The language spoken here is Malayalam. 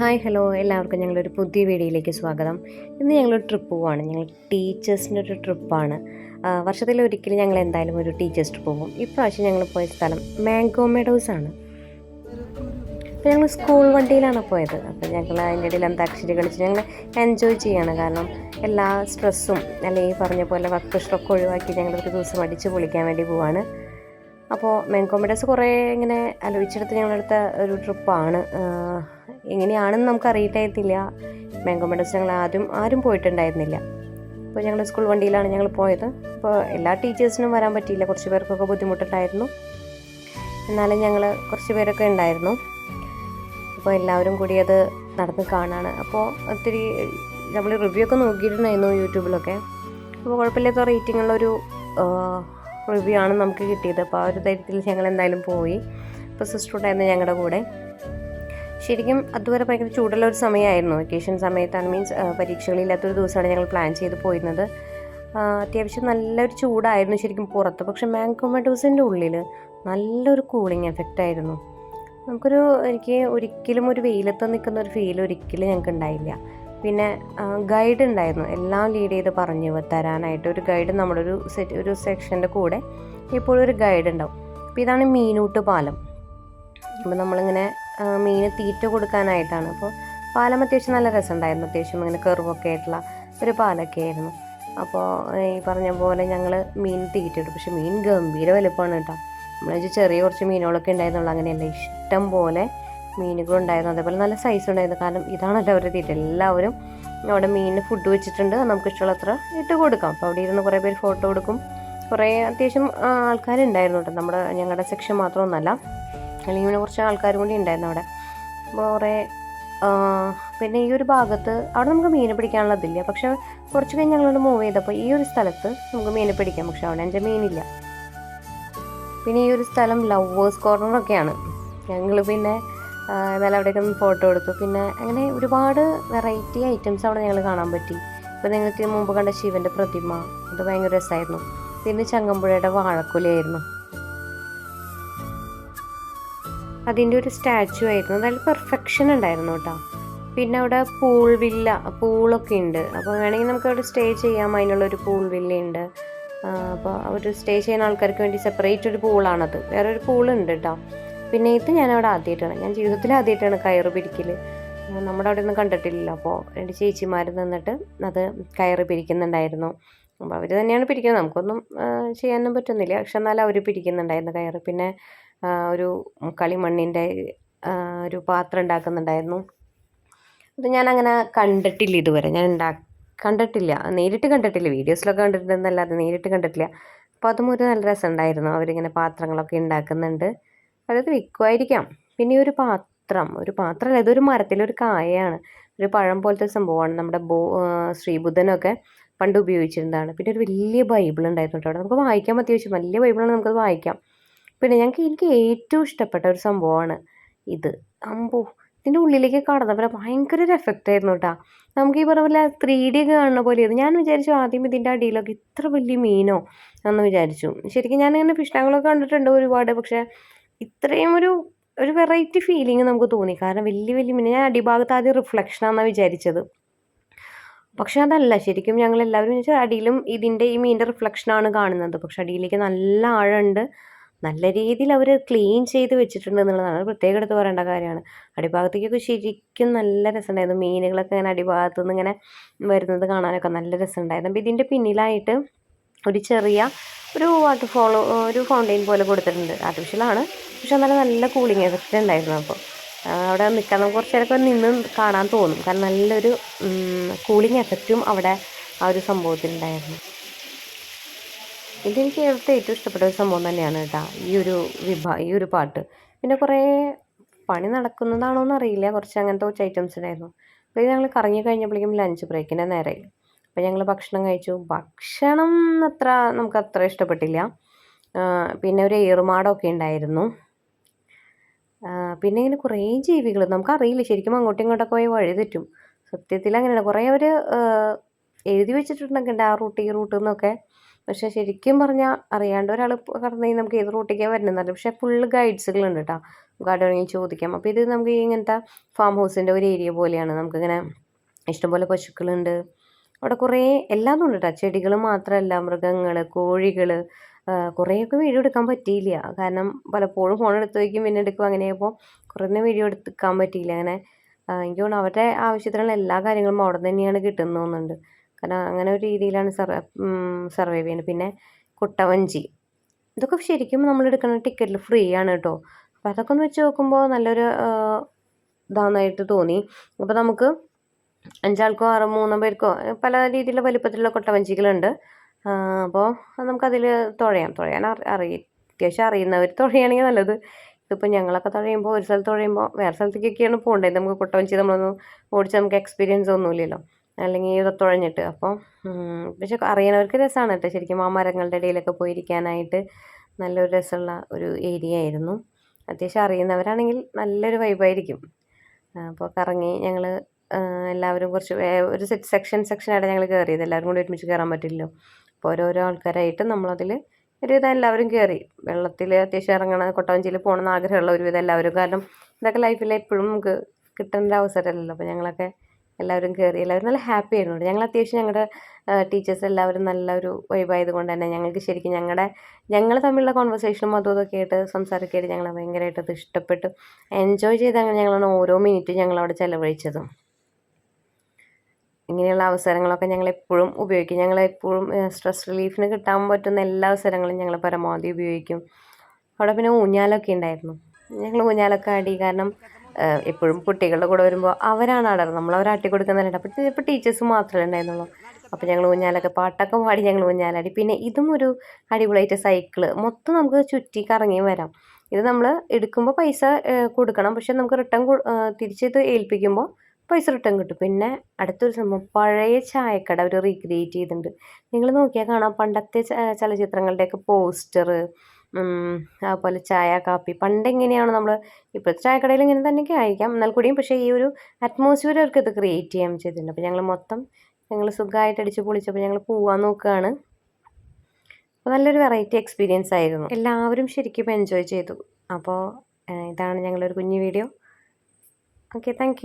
Hi hello. എല്ലാവർക്കും ഞങ്ങളൊരു പുതിയ വീഡിയോയിലേക്ക് സ്വാഗതം. ഇന്ന് ഞങ്ങളൊരു ട്രിപ്പ് പോവാണ്. ഞങ്ങൾ ടീച്ചേഴ്സിന്റെ ഒരു ട്രിപ്പാണ് വർഷത്തിൽ ഒരിക്കലും ഞങ്ങൾ എന്തായാലും ഒരു ടീച്ചേഴ്സ് ട്രിപ്പ് പോകും. ഇപ്രാവശ്യം ഞങ്ങൾ പോയ സ്ഥലം മാംഗോ മെഡോസ് ആണ്. അപ്പോൾ ഞങ്ങൾ സ്കൂൾ വണ്ടിയിലാണ് പോയത്. അപ്പോൾ ഞങ്ങൾ അതിന്റെ ഇടയിൽ അന്താക്ഷരി കളിച്ച് ഞങ്ങൾ എൻജോയ് ചെയ്യാണ്. കാരണം എല്ലാ സ്ട്രെസ്സും അല്ലെങ്കിൽ പറഞ്ഞ പോലെ വർക്ക് പ്രഷറൊക്കെ ഒഴിവാക്കി ഞങ്ങൾ ഒരു ദിവസം അടിച്ച് പൊളിക്കാൻ വേണ്ടി പോവാണ്. അപ്പോൾ മെൻകോമഡേഴ്സ് കുറേ ഇങ്ങനെ ആലോചിച്ചെടുത്ത് ഞങ്ങളെടുത്ത ഒരു ട്രിപ്പാണ്. എങ്ങനെയാണെന്ന് നമുക്ക് അറിയിട്ടായിരുന്നില്ല മെൻകോമഡേഴ്സ് ഞങ്ങൾ ആദ്യം ആരും പോയിട്ടുണ്ടായിരുന്നില്ല. അപ്പോൾ ഞങ്ങൾ സ്കൂൾ വണ്ടിയിലാണ് ഞങ്ങൾ പോയത്. അപ്പോൾ എല്ലാ ടീച്ചേഴ്സിനും വരാൻ പറ്റിയില്ല. കുറച്ച് പേർക്കൊക്കെ ബുദ്ധിമുട്ടുണ്ടായിരുന്നു. എന്നാലും ഞങ്ങൾ കുറച്ച് പേരൊക്കെ ഉണ്ടായിരുന്നു. അപ്പോൾ എല്ലാവരും കൂടി അത് നടന്ന് കാണാണ്. അപ്പോൾ ഒത്തിരി നമ്മൾ റിവ്യൂ ഒക്കെ നോക്കിയിട്ടുണ്ടായിരുന്നു യൂട്യൂബിലൊക്കെ. അപ്പോൾ കുഴപ്പമില്ലാത്ത റേറ്റിങ്ങുള്ളൊരു റിവ്യൂ ആണ് നമുക്ക് കിട്ടിയത്. അപ്പോൾ ആ ഒരു ധൈര്യത്തിൽ ഞങ്ങൾ എന്തായാലും പോയി. അപ്പോൾ സിസ്റ്റർ ഉണ്ടായിരുന്നു ഞങ്ങളുടെ കൂടെ. ശരിക്കും അതുവരെ ഭയങ്കര ചൂടുള്ള ഒരു സമയമായിരുന്നു. വെക്കേഷൻ സമയത്താണ് മീൻസ് പരീക്ഷകളില്ലാത്തൊരു ദിവസമാണ് ഞങ്ങൾ പ്ലാൻ ചെയ്ത് പോയിരുന്നത്. അത്യാവശ്യം നല്ലൊരു ചൂടായിരുന്നു ശരിക്കും പുറത്ത്. പക്ഷെ മാങ്കോമഡോസിന്റെ ഉള്ളിൽ നല്ലൊരു കൂളിംഗ് എഫക്റ്റ് ആയിരുന്നു. നമുക്കൊരു എനിക്ക് ഒരിക്കലും ഒരു വെയിലത്ത് നിൽക്കുന്ന ഒരു ഫീൽ ഒരിക്കലും ഞങ്ങൾക്ക് ഉണ്ടായില്ല പിന്നെ ഗൈഡ് ഉണ്ടായിരുന്നു. എല്ലാം ലീഡ് ചെയ്ത് പറഞ്ഞു തരാനായിട്ട്. ഒരു ഗൈഡ് നമ്മുടെ ഒരു സെറ്റ് ഒരു സെക്ഷന്റെ കൂടെ എപ്പോഴും ഒരു ഗൈഡ് ഉണ്ടാവും. അപ്പോൾ ഇതാണ് മീനൂട്ട് പാലം. അപ്പോൾ നമ്മളിങ്ങനെ മീന് തീറ്റ കൊടുക്കാനായിട്ടാണ്. അപ്പോൾ പാലം അത്യാവശ്യം നല്ല രസമുണ്ടായിരുന്നു. അത്യാവശ്യം ഇങ്ങനെ കെറുവൊക്കെ ആയിട്ടുള്ള ഒരു പാലൊക്കെ ആയിരുന്നു. അപ്പോൾ ഈ പറഞ്ഞ പോലെ ഞങ്ങൾ മീൻ തീറ്റ പക്ഷെ മീൻ ഗംഭീര വലുപ്പമാണ് കേട്ടോ. നമ്മൾ ചെറിയ കുറച്ച് മീനുകളൊക്കെ ഉണ്ടായിരുന്നുള്ളൂ. അങ്ങനെയല്ല ഇഷ്ടം പോലെ മീനുകളുണ്ടായിരുന്നു അതേപോലെ നല്ല സൈസ് ഉണ്ടായിരുന്നു. കാരണം ഇതാണല്ലോ അവരുടെ തീറ്റ. എല്ലാവരും അവിടെ മീനിന് ഫുഡ് വെച്ചിട്ടുണ്ട്. നമുക്ക് ഇഷ്ടമുള്ളത്ര ഇട്ട് കൊടുക്കാം. അപ്പോൾ അവിടെ ഇരുന്ന് കുറേ പേര് ഫോട്ടോ എടുക്കും. കുറേ അത്യാവശ്യം ആൾക്കാരുണ്ടായിരുന്നു കേട്ടോ. നമ്മുടെ ഞങ്ങളുടെ സെക്ഷൻ മാത്രമൊന്നുമല്ല അല്ലെങ്കിൽ കുറച്ച് ആൾക്കാരും കൂടി ഉണ്ടായിരുന്നു അവിടെ. അപ്പോൾ കുറേ പിന്നെ ഈ ഒരു ഭാഗത്ത് അവിടെ നമുക്ക് മീനെ പിടിക്കാനുള്ളതില്ല. പക്ഷെ കുറച്ച് കഴിഞ്ഞ് ഞങ്ങളോട് മൂവ് ചെയ്തപ്പോൾ ഈ ഒരു സ്ഥലത്ത് നമുക്ക് മീനെ പിടിക്കാം. പക്ഷെ അവിടെ എന്റെ മീനില്ല. പിന്നെ ഈ ഒരു സ്ഥലം ലവേഴ്സ് കോർണറൊക്കെയാണ് ഞങ്ങൾ പിന്നെ എന്നാലും അവിടെയൊക്കെ ഒന്ന് ഫോട്ടോ എടുത്തു. പിന്നെ അങ്ങനെ ഒരുപാട് വെറൈറ്റി ഐറ്റംസ് അവിടെ ഞങ്ങൾ കാണാൻ പറ്റി. ഇപ്പോൾ നിങ്ങൾക്ക് മുമ്പ് കണ്ട ശിവന്റെ പ്രതിമ അത് ഭയങ്കര രസമായിരുന്നു പിന്നെ ചങ്ങമ്പുഴയുടെ വാഴക്കുലയായിരുന്നു. അതിന്റെ ഒരു സ്റ്റാച്ചു ആയിരുന്നു. നല്ല പെർഫെക്ഷൻ ഉണ്ടായിരുന്നു കേട്ടോ. പിന്നെ അവിടെ പൂൾ വില്ല പൂളൊക്കെ ഉണ്ട്. അപ്പോൾ വേണമെങ്കിൽ നമുക്ക് അവിടെ സ്റ്റേ ചെയ്യാം. അതിനുള്ളൊരു പൂൾ വില്ലയുണ്ട് അപ്പോൾ ഒരു സ്റ്റേ ചെയ്യുന്ന ആൾക്കാർക്ക് വേണ്ടി സെപ്പറേറ്റ് ഒരു പൂളാണത് വേറൊരു പൂളുണ്ട് കേട്ടോ. പിന്നെ ഇത് ഞാൻ അവിടെ ആദ്യമായിട്ടാണ് ഞാൻ ജീവിതത്തിൽ ആദ്യമായിട്ടാണ് കയറ് പിരിക്കൽ നമ്മുടെ അവിടെ ഒന്നും കണ്ടിട്ടില്ലല്ലോ. അപ്പോൾ രണ്ട് ചേച്ചിമാർ നിന്നിട്ട് അത് കയറ് പിരിക്കുന്നുണ്ടായിരുന്നു അപ്പോൾ അവർ തന്നെയാണ് പിരിക്കുന്നത് നമുക്കൊന്നും ചെയ്യാനൊന്നും പറ്റുന്നില്ല. പക്ഷെ എന്നാലും അവർ പിരിക്കുന്നുണ്ടായിരുന്നു കയറ്. പിന്നെ ഒരു കളിമണ്ണിന്റെ ഒരു പാത്രം ഉണ്ടാക്കുന്നുണ്ടായിരുന്നു. അത് ഞാൻ അങ്ങനെ കണ്ടിട്ടില്ല ഇതുവരെ. ഞാൻ ഉണ്ടാ കണ്ടിട്ടില്ല. നേരിട്ട് കണ്ടിട്ടില്ല. വീഡിയോസിലൊക്കെ കണ്ടിട്ടുണ്ടെന്നല്ലാതെ നേരിട്ട് കണ്ടിട്ടില്ല. അപ്പോൾ അതും ഒരു നല്ല രസമുണ്ടായിരുന്നു. അവരിങ്ങനെ പാത്രങ്ങളൊക്കെ ഉണ്ടാക്കുന്നുണ്ട്. അതായത് വിൽക്കുമായിരിക്കാം പിന്നെ ഒരു പാത്രം ഒരു പാത്രമല്ല ഇതൊരു മരത്തിലൊരു കായയാണ്. ഒരു പഴം പോലത്തെ സംഭവമാണ് നമ്മുടെ ബോ ശ്രീബുദ്ധനൊക്കെ പണ്ട് ഉപയോഗിച്ചിരുന്നതാണ്. പിന്നെ ഒരു വലിയ ബൈബിൾ ഉണ്ടായിരുന്നു അവിടെ. നമുക്ക് വായിക്കാൻ അത്യാവശ്യം വലിയ ബൈബിളാണ് നമുക്കത് വായിക്കാം. പിന്നെ ഞങ്ങൾക്ക് എനിക്ക് ഏറ്റവും ഇഷ്ടപ്പെട്ട ഒരു സംഭവമാണ് ഇത്. അമ്പോ ഇതിന്റെ ഉള്ളിലേക്ക് കടന്നപ്പോൾ ഭയങ്കര ഒരു എഫക്റ്റ് ആയിരുന്നു കേട്ടോ നമുക്ക് ഈ പറഞ്ഞ പോലെ ത്രീ ഡി ഒക്കെ കാണുന്ന പോലെ ഇത്. ഞാൻ വിചാരിച്ചു ആദ്യം ഇതിന്റെ അടിയിലൊക്കെ ഇത്ര വലിയ മീനോ എന്ന് വിചാരിച്ചു. ശരിക്കും ഞാൻ ഇങ്ങനെ ഫിഷ് ടാങ്കളൊക്കെ കണ്ടിട്ടുണ്ട് ഒരുപാട്. പക്ഷേ ഇത്രയും ഒരു ഒരു വെറൈറ്റി ഫീലിംഗ് നമുക്ക് തോന്നി. കാരണം വലിയ വലിയ പിന്നെ ഞാൻ അടിഭാഗത്ത് ആദ്യം റിഫ്ലക്ഷനാണെന്നാണ് വിചാരിച്ചത്. പക്ഷെ അതല്ല. ശരിക്കും ഞങ്ങൾ എല്ലാവരും വെച്ചാൽ അടിയിലും ഇതിന്റെ ഈ മീനിന്റെ റിഫ്ലക്ഷനാണ് കാണുന്നത്. പക്ഷെ അടിയിലേക്ക് നല്ല ആഴമുണ്ട്. നല്ല രീതിയിൽ അവർ ക്ലീൻ ചെയ്ത് വെച്ചിട്ടുണ്ട് എന്നുള്ളതാണ്. പ്രത്യേകം എടുത്ത് പറയേണ്ട കാര്യമാണ്. അടിഭാഗത്തേക്കൊക്കെ ശരിക്കും നല്ല രസമുണ്ടായിരുന്നു. മീനുകളൊക്കെ ഇങ്ങനെ അടിഭാഗത്തു നിന്ന് ഇങ്ങനെ വരുന്നത് കാണാനൊക്കെ നല്ല രസമുണ്ടായിരുന്നു. അപ്പോൾ ഇതിന്റെ പിന്നിലായിട്ട് ഒരു ചെറിയ ഒരു വാട്ടർഫോൾ ഒരു ഫൗണ്ടെയിൻ പോലെ കൊടുത്തിട്ടുണ്ട്. ആർട്ടിഫിഷ്യലാണ് പക്ഷെ എന്നാലും നല്ല കൂളിംഗ് എഫക്റ്റ് ഉണ്ടായിരുന്നു അപ്പോൾ. അവിടെ നിൽക്കാൻ നമുക്ക് കുറച്ച് നേരമൊക്കെ നിന്ന് കാണാൻ തോന്നും. കാരണം നല്ലൊരു കൂളിംഗ് എഫക്റ്റും അവിടെ ആ ഒരു സംഭവത്തിലുണ്ടായിരുന്നു. ഇതെനിക്ക് ഇവിടുത്തെ ഏറ്റവും ഇഷ്ടപ്പെട്ട ഒരു സംഭവം തന്നെയാണ് കേട്ടോ. ഈ ഒരു വിഭാ ഈ ഒരു പാട്ട്. പിന്നെ കുറേ പണി നടക്കുന്നതാണോ എന്നറിയില്ല കുറച്ച് അങ്ങനത്തെ കുറച്ച് ഐറ്റംസ് ഉണ്ടായിരുന്നു. അപ്പോൾ ഞങ്ങൾ കറങ്ങി കഴിഞ്ഞപ്പോഴേക്കും ലഞ്ച് ബ്രേക്കിന്റെ നേരമായി അപ്പോൾ ഞങ്ങൾ ഭക്ഷണം കഴിച്ചു. ഭക്ഷണം അത്ര നമുക്ക് അത്ര ഇഷ്ടപ്പെട്ടില്ല. പിന്നെ ഒരു ഏറുമാടമൊക്കെ ഉണ്ടായിരുന്നു. പിന്നെ ഇങ്ങനെ കുറേ ജീവികൾ നമുക്കറിയില്ല. ശരിക്കും അങ്ങോട്ടും ഇങ്ങോട്ടൊക്കെ പോയി വഴി തെറ്റും. സത്യത്തിൽ അങ്ങനെയാണ് കുറേ അവർ എഴുതി വെച്ചിട്ടുണ്ടെങ്കിൽ ആ റൂട്ട് ഈ റൂട്ട് എന്നൊക്കെ. പക്ഷേ ശരിക്കും പറഞ്ഞാൽ അറിയാണ്ട് ഒരാൾ കടന്നു നമുക്ക് ഏത് റൂട്ടിലേക്കാണ് വരുന്നതെന്നറിയില്ല പക്ഷേ ഫുള്ള് ഗൈഡ്സുകളുണ്ട് കേട്ടോ നമുക്ക് അവിടെ വേണമെങ്കിൽ ചോദിക്കാം. അപ്പോൾ ഇത് നമുക്ക് ഇങ്ങനത്തെ ഫാം ഹൗസിന്റെ ഒരു ഏരിയ പോലെയാണ്. നമുക്കിങ്ങനെ ഇഷ്ടംപോലെ പശുക്കളുണ്ട്. അവിടെ കുറേ എല്ലാം ഉണ്ട് കേട്ടോ ചെടികൾ മാത്രമല്ല മൃഗങ്ങൾ കോഴികൾ കുറേയൊക്കെ വീഡിയോ എടുക്കാൻ പറ്റിയില്ല. കാരണം പലപ്പോഴും ഫോൺ എടുത്ത് വയ്ക്കും പിന്നെ എടുക്കും അങ്ങനെയപ്പോൾ കുറേ വീഡിയോ എടുക്കാൻ പറ്റിയില്ല. അങ്ങനെ എനിക്ക് തോന്നുന്നു അവരുടെ ആവശ്യത്തിനുള്ള എല്ലാ കാര്യങ്ങളും അവിടെ തന്നെയാണ് കിട്ടുന്നത് തോന്നുന്നുണ്ട്. കാരണം അങ്ങനെ ഒരു രീതിയിലാണ് സർവൈ സർവൈവ് ചെയ്യുന്നത്. പിന്നെ കുട്ടവഞ്ചി. ഇതൊക്കെ ശരിക്കും നമ്മൾ എടുക്കുന്ന ടിക്കറ്റിൽ ഫ്രീ ആണ് കേട്ടോ അപ്പോൾ അതൊക്കെ ഒന്ന് വെച്ച് നോക്കുമ്പോൾ നല്ലൊരു ഇതാണെന്നായിട്ട് തോന്നി. അപ്പോൾ നമുക്ക് അഞ്ചാൾക്കോ ആറോ മൂന്നോ പേർക്കോ പല രീതിയിലുള്ള വലിപ്പത്തിലുള്ള കൊട്ടവഞ്ചികളുണ്ട്. അപ്പോൾ നമുക്കതിൽ തുഴയാം. തുഴയാൻ അറി അറിയ അത്യാവശ്യം അറിയുന്നവർ തുഴയുകയാണെങ്കിൽ നല്ലത്. ഇതിപ്പോൾ ഞങ്ങളൊക്കെ തുഴയുമ്പോൾ ഒരു സ്ഥലത്ത് തുഴയുമ്പോൾ വേറെ സ്ഥലത്തേക്കൊക്കെയാണ് പോകേണ്ടത്. നമുക്ക് കൊട്ടവഞ്ചി നമ്മളൊന്നും ഓടിച്ച് നമുക്ക് എക്സ്പീരിയൻസ് ഒന്നുമില്ലല്ലോ. അല്ലെങ്കിൽ ഇത് തുഴഞ്ഞിട്ട്. അപ്പോൾ പക്ഷെ അറിയണവർക്ക് രസമാണ് കേട്ടോ. ശരിക്കും ആ മരങ്ങളുടെ ഇടയിലൊക്കെ പോയിരിക്കാനായിട്ട് നല്ലൊരു രസമുള്ള ഒരു ഏരിയ ആയിരുന്നു. അത്യാവശ്യം അറിയുന്നവരാണെങ്കിൽ നല്ലൊരു വൈബായിരിക്കും അപ്പോൾ കറങ്ങി ഞങ്ങൾ എല്ലാവരും കുറച്ച് ഒരു സെറ്റ് സെക്ഷൻ സെക്ഷനായിട്ട് ഞങ്ങൾ കയറിയത് എല്ലാവരും കൂടി ഒരുമിച്ച് കയറാൻ പറ്റില്ലല്ലോ. അപ്പോൾ ഓരോരോ ആൾക്കാരായിട്ട് നമ്മളതിൽ ഒരുവിധം എല്ലാവരും കയറി വെള്ളത്തിൽ അത്യാവശ്യം ഇറങ്ങണ കൊട്ടവഞ്ചിയിൽ പോകണമെന്ന് ആഗ്രഹമുള്ള ഒരുവിധം എല്ലാവരും. കാരണം ഇതൊക്കെ ലൈഫിൽ എപ്പോഴും നമുക്ക് കിട്ടേണ്ട അവസരമല്ലല്ലോ. അപ്പോൾ ഞങ്ങളൊക്കെ എല്ലാവരും കയറി എല്ലാവരും നല്ല ഹാപ്പി ആയിരുന്നു. ഞങ്ങൾ അത്യാവശ്യം ഞങ്ങളുടെ ടീച്ചേഴ്സ് എല്ലാവരും നല്ലൊരു വൈബായത് കൊണ്ട് തന്നെ ഞങ്ങൾക്ക് ശരിക്കും ഞങ്ങളുടെ ഞങ്ങൾ തമ്മിലുള്ള കോൺവെർസേഷനും അതും ഇതൊക്കെ ആയിട്ട് സംസാരിക്കായിട്ട് ഞങ്ങൾ ഭയങ്കരമായിട്ട് അത് ഇഷ്ടപ്പെട്ടു. എൻജോയ് ചെയ്ത് അങ്ങനെ ഞങ്ങളാണ് ഓരോ മിനിറ്റും ഞങ്ങളവിടെ ചിലവഴിച്ചതും. ഇങ്ങനെയുള്ള അവസരങ്ങളൊക്കെ ഞങ്ങൾ എപ്പോഴും ഉപയോഗിക്കും ഞങ്ങൾ എപ്പോഴും സ്ട്രെസ് റിലീഫിന് കിട്ടാൻ പറ്റുന്ന എല്ലാ അവസരങ്ങളും ഞങ്ങൾ പരമാവധി ഉപയോഗിക്കും. അവിടെ പിന്നെ ഊഞ്ഞാലൊക്കെ ഉണ്ടായിരുന്നു. ഞങ്ങൾ ഊഞ്ഞാലൊക്കെ ആടി കാരണം എപ്പോഴും കുട്ടികളുടെ കൂടെ വരുമ്പോൾ അവരാണ് ആടാറ്. നമ്മൾ അവർ ആട്ടി കൊടുക്കുന്നുണ്ട് അപ്പോൾ ടീച്ചേഴ്സ് മാത്രമേ ഉണ്ടായിരുന്നുള്ളൂ. അപ്പോൾ ഞങ്ങൾ ഊഞ്ഞാലൊക്കെ പാട്ടൊക്കെ പാടി ഞങ്ങൾ ഊഞ്ഞാലാടി. പിന്നെ ഇതും ഒരു അടിപൊളിയായിട്ട് സൈക്കിൾ മൊത്തം നമുക്ക് ചുറ്റി കറങ്ങി വരാം. ഇത് നമ്മൾ എടുക്കുമ്പോൾ പൈസ കൊടുക്കണം. പക്ഷെ നമുക്ക് റിട്ടേൺ തിരിച്ചിത് ഏൽപ്പിക്കുമ്പോൾ പൈസ റിട്ടേൺ കിട്ടും. പിന്നെ അടുത്തൊരു സംഭവം പഴയ ചായക്കട അവർ റീക്രിയേറ്റ് ചെയ്തിട്ടുണ്ട്. നിങ്ങൾ നോക്കിയാൽ കാണാം പണ്ടത്തെ ചലച്ചിത്രങ്ങളുടെയൊക്കെ പോസ്റ്റർ അതുപോലെ ചായ കാപ്പി പണ്ട് എങ്ങനെയാണ് നമ്മൾ ഇപ്പോഴത്തെ ചായക്കടയിൽ ഇങ്ങനെ തന്നെയൊക്കെ ആയിരിക്കാം. എന്നാൽ കൂടിയും പക്ഷേ ഈ ഒരു അറ്റ്മോസ്ഫിയർ അവർക്ക് ഇത് ക്രിയേറ്റ് ചെയ്യാൻ ചെയ്തിട്ടുണ്ട്. അപ്പോൾ ഞങ്ങൾ മൊത്തം ഞങ്ങൾ സുഖമായിട്ട് അടിച്ച് പൊളിച്ചപ്പോൾ ഞങ്ങൾ പോവാൻ നോക്കുകയാണ്. അപ്പോൾ നല്ലൊരു വെറൈറ്റി എക്സ്പീരിയൻസ് ആയിരുന്നു. എല്ലാവരും ശരിക്കും എൻജോയ് ചെയ്തു. അപ്പോൾ ഇതാണ് ഞങ്ങളൊരു കുഞ്ഞു വീഡിയോ ഓക്കെ താങ്ക്